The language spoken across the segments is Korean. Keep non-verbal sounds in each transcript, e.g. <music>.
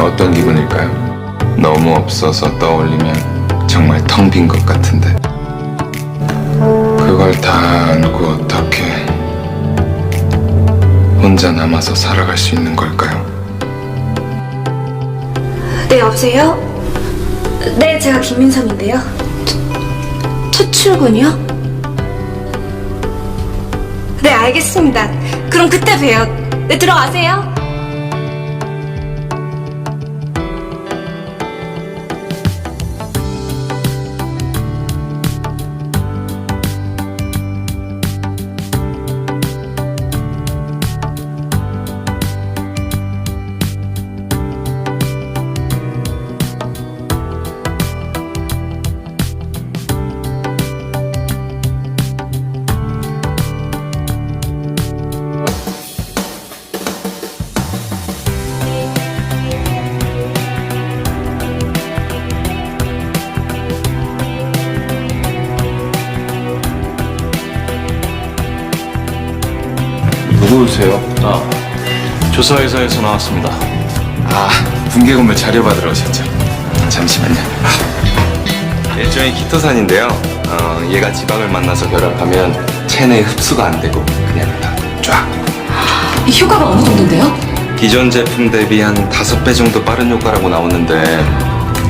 어떤 기분일까요? 너무 없어서 떠올리면 정말 텅 빈 것 같은데 그걸 다 안고 어떻게 혼자 남아서 살아갈 수 있는 걸까요? 네, 여보세요? 네, 제가 김민성인데요. 첫 출근이요? 네, 알겠습니다. 그럼 그때 봬요. 네, 들어가세요. 누구세요? 아, 조사회사에서 나왔습니다. 아, 붕괴 건물 자료 받으러 오셨죠? 잠시만요. 일종의 키토산인데요. 어, 얘가 지방을 만나서 결합하면 체내에 흡수가 안 되고 그냥 다 쫙. 이 효과가 어느 정도인데요? 기존 제품 대비 한 다섯 배 정도 빠른 효과라고 나오는데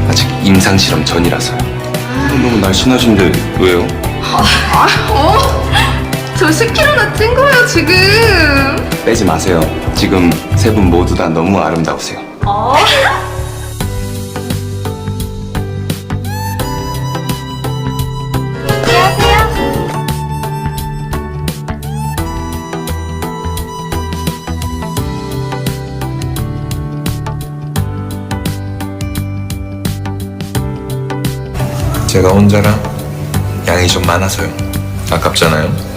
아직 임상 실험 전이라서요. 너무 날씬하신데 왜요? 저 10kg나 찐 거예요 지금 빼지 마세요. 지금 세 분 모두 다 너무 아름다우세요. 제가 혼자라 양이 좀 많아서요. 아깝잖아요.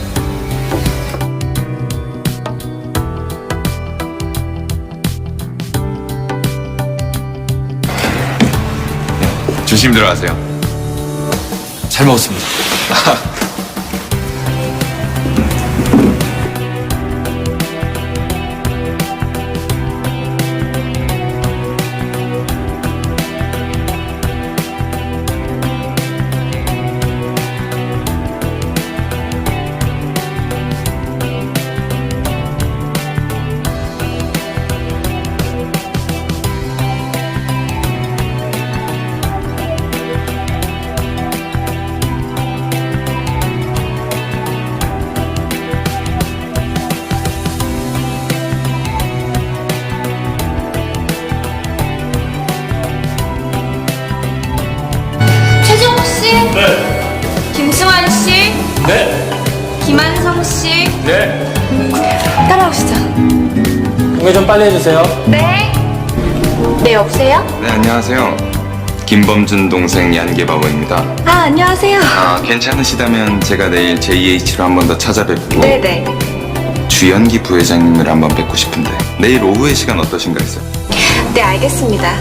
조심 들어가세요. 잘 먹었습니다. <laughs> 네, 김한성 씨. 네. 따라오시죠. 공개 좀 빨리 해주세요. 네. 네, 여보세요? 네, 안녕하세요. 김범준 동생 얀계바버입니다. 아, 안녕하세요. 아, 괜찮으시다면 제가 내일 JH로 한 번 더 찾아뵙고 네네. 주연기 부회장님을 한 번 뵙고 싶은데 내일 오후의 시간 어떠신가 해서 네, 알겠습니다.